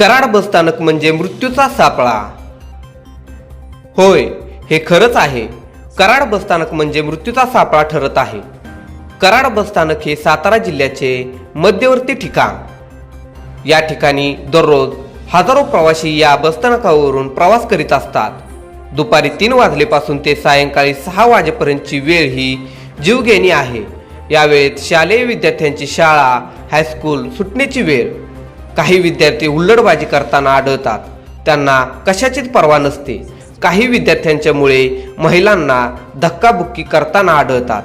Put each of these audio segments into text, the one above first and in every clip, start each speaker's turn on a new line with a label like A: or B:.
A: कराड बसस्थानक म्हणजे मृत्यूचा सापळा. होय हे खरंच आहे. कराड बसस्थानक म्हणजे मृत्यूचा सापळा ठरत आहे. कराड बसस्थानक हे सातारा जिल्ह्याचे मध्यवर्ती ठिकाण. या ठिकाणी दररोज हजारो प्रवासी या बसस्थानकावरून प्रवास करीत असतात. दुपारी तीन वाजलेपासून ते सायंकाळी सहा वाजेपर्यंतची वेळ ही जीवघेणी आहे. यावेळेत शालेय विद्यार्थ्यांची शाळा हायस्कूल सुटण्याची वेळ. काही विद्यार्थी हुल्लडबाजी करताना आढळतात. त्यांना कशाचीच पर्वा नसते. काही विद्यार्थ्यांच्यामुळे महिलांना धक्काबुक्की करताना आढळतात.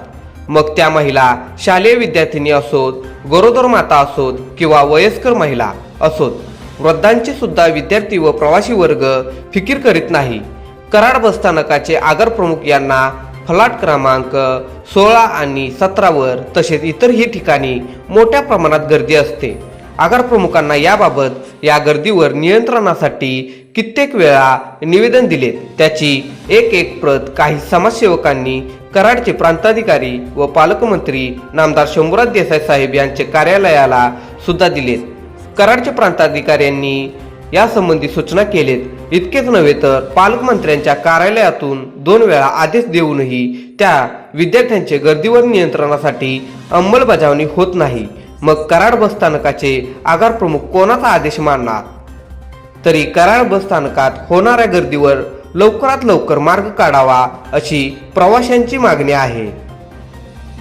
A: मग त्या महिला शालेय विद्यार्थिनी असोत गरोदर माता असोत किंवा वयस्कर महिला असोत. वृद्धांचे सुद्धा विद्यार्थी व प्रवासी वर्ग फिकीर करीत नाही. कराड बसस्थानकाचे आगार प्रमुख यांना फलाट क्रमांक सोळा आणि सतरावर तसेच इतरही ठिकाणी मोठ्या प्रमाणात गर्दी असते. आगार प्रमुखांना याबाबत या गर्दीवर नियंत्रणासाठी कित्येक वेळा निवेदन दिलेत त्याची एक एक प्रत काही समाजसेवकांनी कराडचे प्रांताधिकारी व पालकमंत्री नामदार शंभूराज देसाई साहेब यांचे कार्यालयाला सुद्धा दिलेत. कराडचे प्रांताधिकाऱ्यांनी यासंबंधी सूचना केलेत. इतकेच नव्हे तर पालकमंत्र्यांच्या कार्यालयातून दोन वेळा आदेश देऊनही त्या विद्यार्थ्यांचे गर्दीवर नियंत्रणासाठी अंमलबजावणी होत नाही. मग कराड बसस्थानकाचे आगार प्रमुख कोणाचा आदेश मानणार? तरी कराड बसस्थानकात होणाऱ्या गर्दीवर लवकरात लवकर मार्ग काढावा अशी प्रवाशांची मागणी आहे.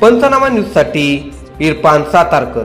A: पंचनामा न्यूजसाठी इरफान सातारकर.